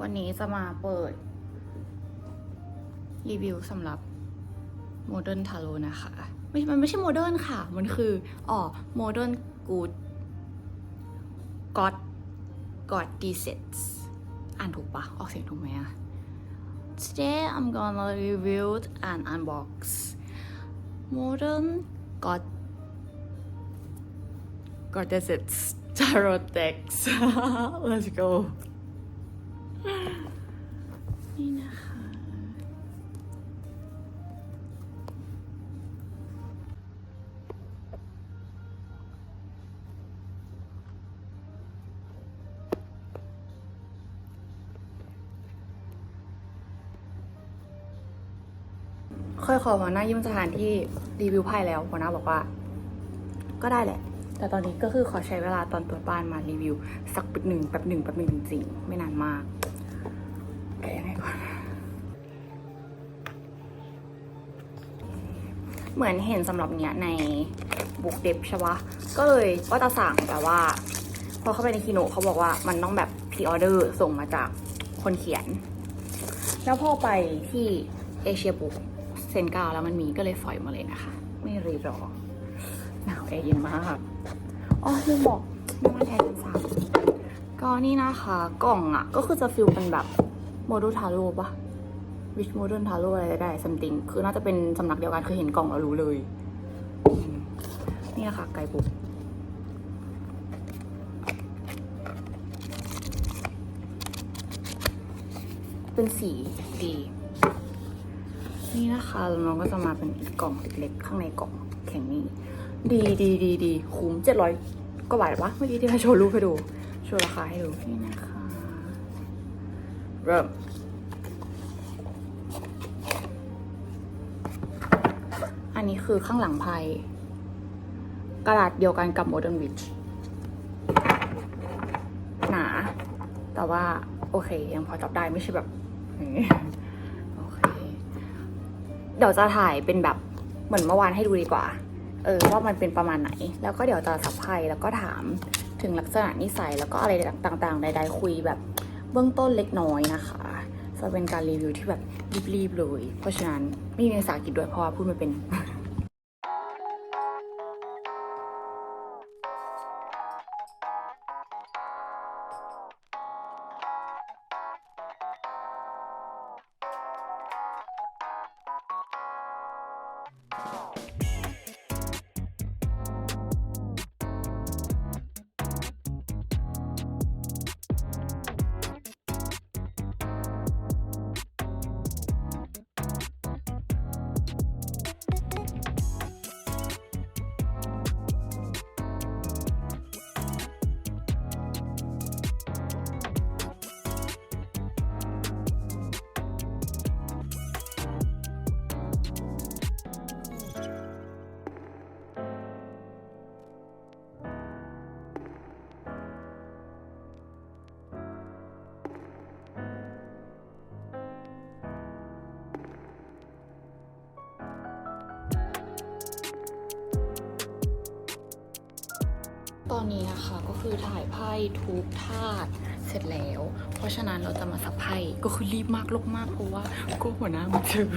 วันนี้จะมาเปิด รีวิวสำหรับโมเดิร์นทาโรนะคะไม่มันไม่ใช่โมเดิร์นค่ะ มันคืออ๋อโมเดิร์นกูดกอดกอดดีเซ็ตอ่านถูกปะออกเสียงถูกไหมอะ Today I'm gonna review and unbox modern god goddesses tarot decks. Let's go. นี่นะคะ เคยขอหัวหน้ายืมสถานที่รีวิวไพ่แล้วหัวหน้าบอกว่า ก็ได้แหละ แต่ตอนนี้ก็คือขอใช้เวลาตอนตรวจบ้านมารีวิว สักแป๊บหนึ่งแป๊บหนึ่งแป๊บหนึ่งจริงๆ ไม่นานมาก แกะยังก่อน เหมือนเห็นสำหรับเนี้ยในบุ๊กเด็บใช่ปะก็เลยว่าจะสั่งแต่ว่า พอเข้าไปในคีโนเขาบอกว่ามันต้องแบบพรีออเดอร์ส่งมาจากคนเขียน แล้วพอไปที่เอเชียบุ๊กเซนกาแล้วมันมีก็เลยฝอยมาเลยนะคะ ไม่รีรอหนาวแอร์เย็นมากอ๋อลืมบอกไม่มาแทนกันสาก็นี่นะคะ กล่องอะ ก็คือจะฟิลเป็นแบบ โมดูลทาโร่ปะวิชโมเดูลทาโร่อะไรได้ซัมติงคือน่าจะเป็นสำนักเดียวกันคือเห็นกล่องแล้วรู้เลย นี่นะคะไกด์บุ๊กเป็นสีดี นี่นะคะแล้วน้องก็จะมาเป็นอีกกล่องเล็กๆข้างในกล่องแข็งนี่ดีดีดีดีคุ้มเจ็ดร้อยกว่าบาทปะเมื่อกี้ที่ให้โชว์รูปให้ดู โชว์ราคาให้ดูนี่นะคะ เริ่มอันนี้คือข้างหลังไพ่กระดาษเดียวกันกับ Modern Witch หนา แต่ว่า โอเค ยังพอจับได้ไม่ใช่แบบโอเค เดี๋ยวจะถ่ายเป็นแบบเหมือนเมื่อวานให้ดูดีกว่า เออ ว่ามันเป็นประมาณไหน แล้วก็เดี๋ยวจะสับไพ่แล้วก็ถามถึงลักษณะนิสัยแล้วก็อะไรต่างๆ ใดๆคุยแบบ เบื้องต้นเล็กน้อยนะคะจะเป็นการรีวิวที่แบบรีบๆเลย เพราะฉะนั้นไม่มีภาษาอังกฤษด้วยเพราะว่าพูดไม่เป็น ตอนนี้นะคะก็คือถ่ายไพ่ทุกธาตุเสร็จแล้ว เพราะฉะนั้นเราจะมาสับไพ่ก็คือรีบมากลกมากเพราะว่าก็หัวหน้ามาเจอ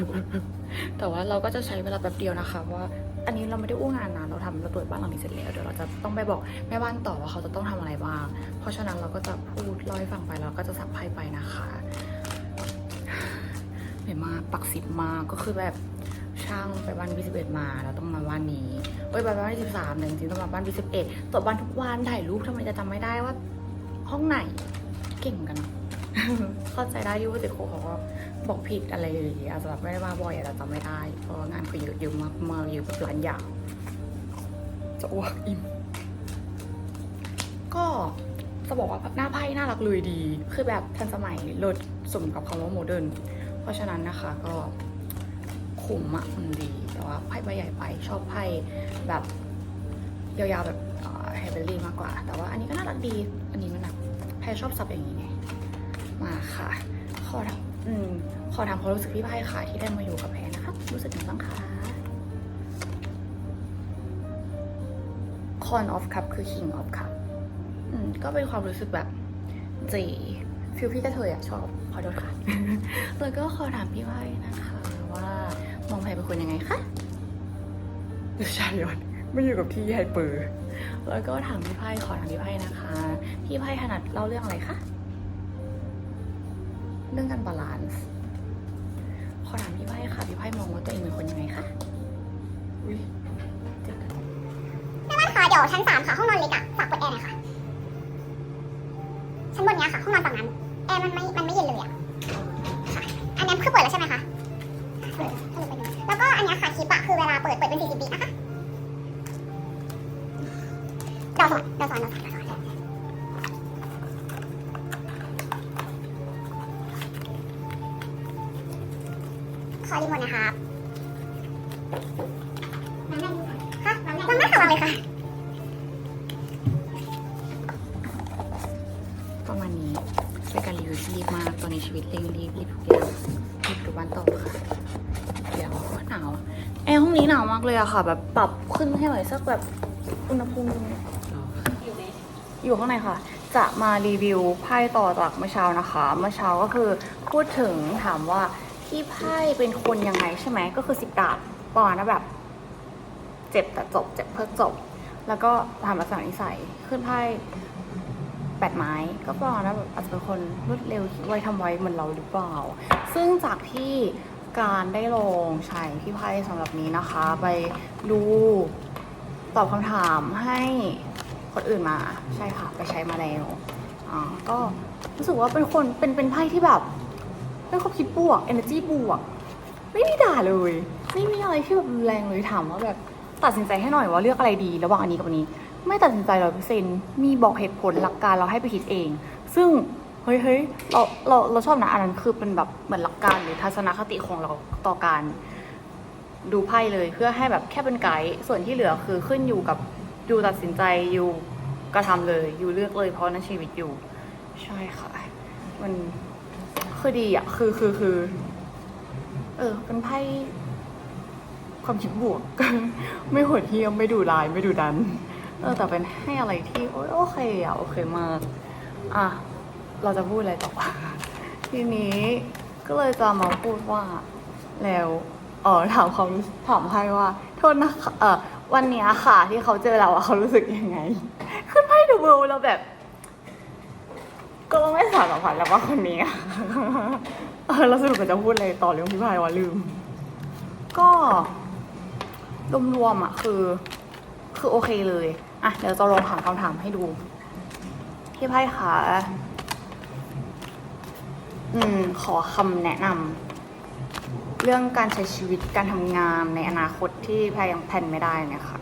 แต่ว่าเราก็จะใช้เวลาแป๊บเดียวนะคะว่าอันนี้เราไม่ได้อู้งานนะเราทำเราตรวจบ้านหลังนี้เสร็จแล้วเดี๋ยวเราจะต้องไปบอกแม่บ้านต่อว่าเขาจะต้องทำอะไรบ้างเพราะฉะนั้นเราก็จะพูดเล่าให้ฟังไปแล้วก็จะสับไพ่ไปนะคะเหนื่อยมากปักสิบมากก็คือแบบ ช่างไปบ้านที่สิบเอ็ดมาแล้วต้องมาบ้านนี้เอ้ยไปบ้านที่สิบสามแต่จริงๆต้องมาบ้านที่สิบเอ็ดตรวจบ้านทุกวันถ่ายรูปทำไมจะจำไม่ได้ว่า ห้องไหนเก่งกัน เข้าใจได้ที่ว่าเด็กโคเขาก็บอกผิดอะไรอย่างเงี้ยอาจจะแบบไม่ได้มาบ่อยอาจจะจำไม่ได้ เพราะงานเขาเยอะเยอะมากมากๆเยอะแบบหลายอย่างจะอ้วกอิ่มก็จะบอกว่าหน้าไพ่น่ารักเลยดี คือแบบทันสมัยลดสมกับคำว่าโมเดิร์นเพราะฉะนั้นนะคะก็ คุ้มอะมันดี แต่ว่าไพ่ใบใหญ่ไปชอบไพ่แบบยาวๆแบบไฮเบอรี่มากกว่า แต่ว่าอันนี้ก็น่ารักดี อันนี้มันแบบแพรชอบสับอย่างนี้ไงมาค่ะ ขอถามอืมขอถามความรู้สึกพี่ไพ่ค่ะที่ได้มาอยู่กับแพรนะคะรู้สึกยังไงบ้างคะ Con of Cup คือ King of Cup อืมก็เป็นความรู้สึกแบบจีฟิลพี่กระเทยอะชอบขอโทษค่ะ แล้วก็ขอถามพี่ไว้นะคะ ว่ามองไผ่เป็นคนยังไงคะดูชายอนไม่อยู่กับที่ไฮเปอร์แล้วก็ถามพี่ไพ่ขอถามพี่ไพ่นะคะ พี่ไพ่ถนัดเล่าเรื่องอะไรคะ เรื่องการบาลานซ์ขอถามพี่ไพ่ค่ะ พี่ไพ่มองว่าตัวเองเป็นคนยังไงคะ อุ้ยเจ็บแม่บ้านคะเดี๋ยวชั้นสามค่ะห้องนอนเล็กอะฝากเปิดแอร์หน่อยค่ะชั้นบนเนี้ยค่ะห้องนอนฝั่งนั้นแอร์มันไม่มัน ขอรีโมทนะครับค่ะวางได้ค่ะวางเลยค่ะ ประมาณนี้เป็นการรีวิวที่รีบมากตอนนี้ชีวิตเร่งรีบรีบทุกอย่างรีบดูบ้านต่อค่ะ เดี๋ยวหนาวแอร์ห้องนี้หนาวมากเลยอะค่ะ แบบปรับขึ้นให้หน่อยสักแบบอุณหภูมิอยู่ข้างในค่ะ จะมารีวิวไพ่ต่อจากเมื่อเช้านะคะ เมื่อเช้าก็คือพูดถึงถามว่า ที่ไพ่เป็นคนยังไงใช่ไหมก็คือสิบดาบประแบบ เจ็บแต่จบ เจ็บเพื่อจบ แล้วก็ถามลักษณะนิสัยขึ้นไพ่แปดไม้ก็ประแบบอาจจะเป็นคนรวดเร็วคิดไวทำไวเหมือนเราหรือเปล่า ซึ่งจากที่การได้ลงใช้พี่ไพ่สำหรับนี้นะคะ ไปดูตอบคำถามให้คนอื่นมาใช่ค่ะ ไปใช้มาแล้วอ่าก็รู้สึกว่าเป็นคนเป็นเป็นไพ่ที่แบบ เป็นความคิดบวก energy บวก ไม่มีด่าเลย ไม่มีอะไรที่แบบรุนแรงเลยถามว่าแบบตัดสินใจให้หน่อยว่าเลือกอะไรดี ระหว่างอันนี้กับอันนี้ ไม่ตัดสินใจร้อยเปอร์เซ็นมีบอกเหตุผลหลักการเราให้ไปคิดเอง ซึ่งเฮ้ยเฮ้ยเราเราเราชอบนะอันนั้นคือเป็นแบบเหมือนหลักการหรือทัศนคติของเราต่อการดูไพ่เลยเพื่อให้แบบแค่เป็นไกด์ส่วนที่เหลือคือขึ้นอยู่กับอยู่ตัดสินใจอยู่กระทำเลย อยู่เลือกเลยเพราะนั่นชีวิตอยู่ ใช่ค่ะ มัน คือดีอะ คือคือคือ เออ เป็นไพ่ความคิดบวก ไม่โหดเหี้ยมไม่ดูร้ายไม่ดูดัน เออ แต่เป็นให้อะไรที่โอ๊ยโอเคอะโอเคมาก อะ เราจะพูดอะไรต่อวะทีนี้ก็เลยจะมาพูดว่าแล้วเออถามเขามถามให้ว่า โทษนะคะเออวันนี้ค่ะที่เขาเจอเราอะเขารู้สึกยังไง ขึ้นไพ่ดูเบลเราแบบ ก็ไม่สารสัมพันธ์แล้วว่าคนนี้อะเออเราสรุปจะพูดอะไรต่อเรื่องพี่พายวะลืม ก็รวมๆอะ คือ คือโอเคเลยอะเดี๋ยวจะลองถามคำถามให้ดูพี่ไพ่คะอืม ขอคำแนะนำเรื่องการใช้ชีวิตการทำงานในอนาคตที่พรยังแพลนไม่ได้เนี่ยค่ะ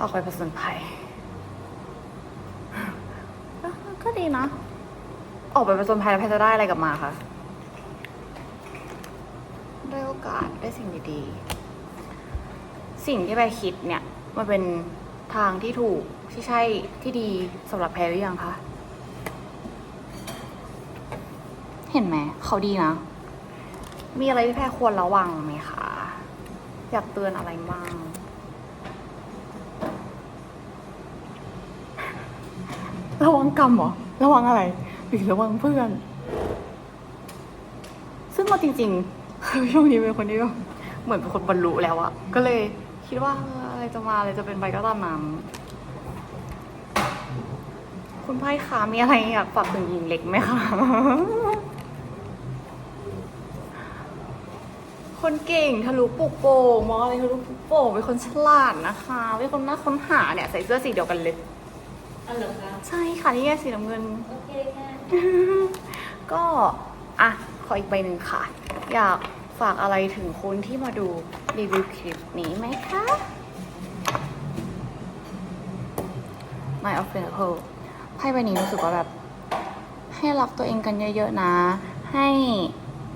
ออกไปผจญภัยก็ก็ดีนะ ออกไปผจญภัยแล้วแพทย์จะได้อะไรกลับมาคะได้โอกาสได้สิ่งดีๆ สิ่งที่ไปคิดเนี่ย มันเป็นทางที่ถูกที่ใช่ที่ดีสำหรับแพรหรือยังคะ เห็นไหม เขาดีนะ มีอะไรที่แพรควรระวังไหมคะ อยากเตือนอะไรบ้าง ระวังกรรมเหรอ ระวังอะไร หรือระวังเพื่อน ซึ่งเราจริงๆคือช่วงนี้เป็นคนที่แบบเหมือนเป็นคนบรรลุแล้วอะก็เลยคิดว่าอออะไรจะมาอะไรจะเป็นไปก็ตามนั้นคุณไพ่คะมีอะไรอยากฝากถึงหญิงเล็กไหมคะ คนเก่งทะลุปุกโป่งมองอะไรทะลุปุกโป่งเป็นคนฉลาดนะคะ เป็นคนน่าค้นหาเนี่ยใส่เสื้อสีเดียวกันเลย อ๋อเหรอคะใช่ค่ะนี่ไงสีน้ำเงิน โอเคค่ะก็อะขออีกใบหนึ่งค่ะ อยากฝากอะไรถึงคนที่มาดูรีวิวคลิปนี้ไหมคะ My of Pentacles ไพ่ใบนี้รู้สึกว่าแบบ ให้รักตัวเองกันเยอะๆนะ ให้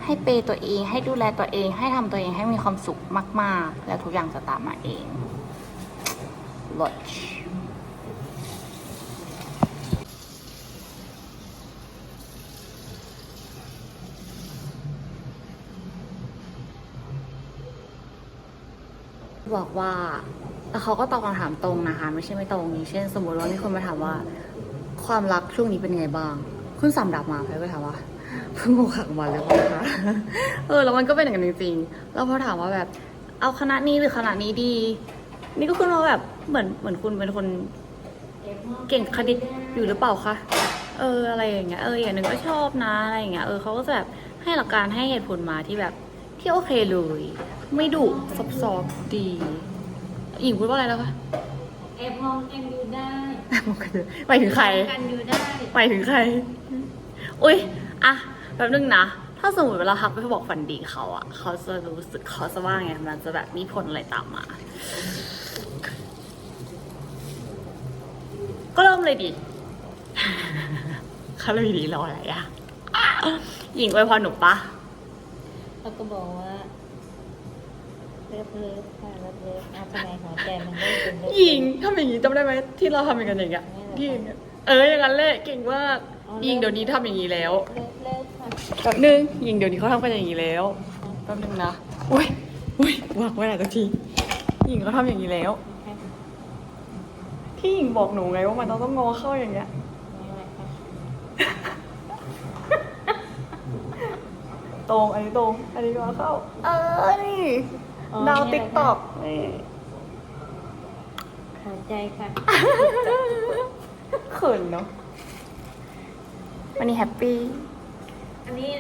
ให้เปย์ตัวเองให้ดูแลตัวเอง ให้ทำตัวเองให้มีความสุขมาก ๆ แล้วทุกอย่างจะตามมาเอง ลด บอกว่าแต่เขาก็ตอบคำถามตรงนะคะ ไม่ใช่ไม่ตรงอย่างเช่น สมมติว่ามีคนมาถามว่า ความรักช่วงนี้เป็นไงบ้างขึ้นสามดับมาไปก็ถามว่าเพิ่งอกหักมาเลยป่ะคะเออแล้วมันก็เป็นอย่างนั้นจริงๆแล้วพอถามว่าแบบ เอาคณะนี้หรือคณะนี้ดี นี่ก็ขึ้นมาแบบเหมือนเหมือนคุณเป็นคนเก่งคณิตอยู่หรือเปล่าคะเอออะไรอย่างเงี้ยเอออย่างหนึ่งก็ชอบนะอะไรอย่างเงี้ยเออเขาก็จะแบบให้หลักการให้เหตุผลมาที่แบบที่โอเคเลย ไม่ดุซอฟๆดีหญิงพูดว่าอะไรแล้วคะแอบมองกันอยู่ได้ไปถึงใคร กันอยู่ได้ ไปถึงใคร อุ้ยอะแป๊บนึงนะ ถ้าสมมติเวลาทักไปบอกฝันดีเขาอะเขาจะรู้สึกเขาจะว่าไง มันจะแบบมีผลอะไรตามมา ก็เริ่มเลยดิ เขาเลยดีรออะไรอะหญิงไว้พรหนูปะเขาก็บอกว่า เลิฟเลิฟค่ะเลิฟเลิฟเอาทำไมหัวใจมันได้เป็นเลิฟหญิงทำอย่างนี้จำได้ไหมที่เราทำอย่างนั้นอย่างเงี้ยที่อย่างเงี้ยเอออย่างนั้นแหละเก่งมากหญิงเดี๋ยวนี้ทำอย่างนี้แล้วเลิฟเลิฟค่ะแป๊บนึงหญิงเดี๋ยวนี้เขาทำกันอย่างนี้แล้วแป๊บนึงนะอุ้ยอุ้ยวางไว้ไหนสักทีหญิงเขาทำอย่างนี้แล้ว ที่หญิงบอกหนูไงว่ามันต้องต้องงอเข้าอย่างเงี้ยตรงอันนี้ตรงอันนี้งอเข้า เออนี่ ดาวติ๊กต็อกนี่หัวใจค่ะเขินเนาะวันนี้แฮปปี้ อันนี้